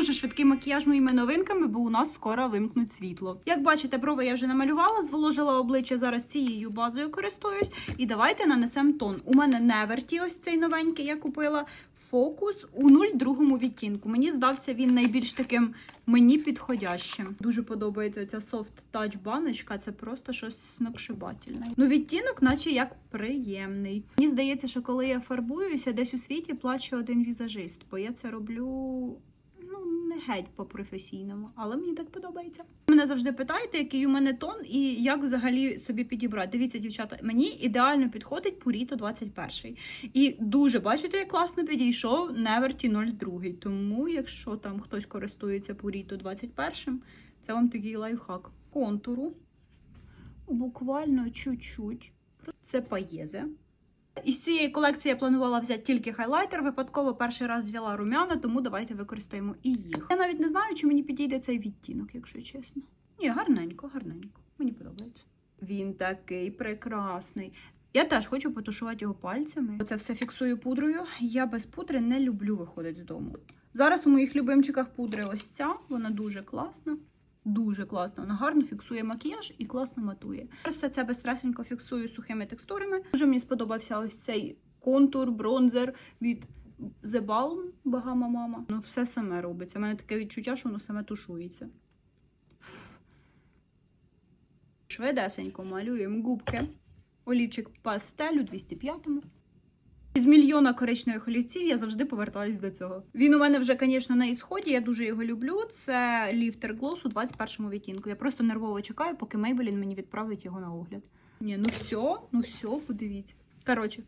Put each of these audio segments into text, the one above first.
дуже швидкий макіяж моїми новинками, бо у нас скоро вимкнуть світло. Як бачите, брови я вже намалювала, зволожила обличчя зараз цією базою користуюсь. І давайте нанесемо тон. У мене Неверті, ось цей новенький я купила. Фокус у 02 відтінку. Мені здався він найбільш таким мені підходящим. Дуже подобається ця софт тач баночка. Це просто щось сногсшибательне. Ну, відтінок, наче як приємний. Мені здається, що коли я фарбуюся, десь у світі плаче один візажист, бо я це роблю. Геть по-професійному, але мені так подобається. Мене завжди питаєте, який у мене тон і як взагалі собі підібрати. Дивіться, дівчата, мені ідеально підходить Purito 21. І дуже бачите, як класно підійшов Neverty 02. Тому, якщо там хтось користується Purito 21, це вам такий лайфхак. Контуру. Буквально чуть-чуть. Це паєзе. Із цієї колекції я планувала взяти тільки хайлайтер. Випадково перший раз взяла румяна, тому давайте використаємо і їх. Я навіть не знаю, чи мені підійде цей відтінок, якщо чесно. Ні, гарненько, гарненько. Мені подобається. Він такий прекрасний. Я теж хочу потушувати його пальцями. Це все фіксую пудрою. Я без пудри не люблю виходити з дому. Зараз у моїх любимчиках пудри ось ця, вона дуже класна. Дуже класно. Вона гарно фіксує макіяж і класно матує. Все це безстресенько фіксую сухими текстурами. Дуже мені сподобався ось цей контур, бронзер від The Balm Багама Мама. Ну, все саме робиться. У мене таке відчуття, що воно саме тушується. Швидесенько малюємо губки. Олівчик пастелю 205-му. З мільйона коричневих олівців я завжди поверталась до цього. Він у мене вже, звісно, на ісході. Я дуже його люблю. Це ліфтер Gloss у 21 відтінку. Я просто нервово чекаю, поки Maybelline мені відправить його на огляд. Ні, ну все, ну все, подивіться. Коротше,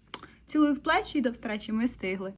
цілую в плечі і до встречі. Ми встигли.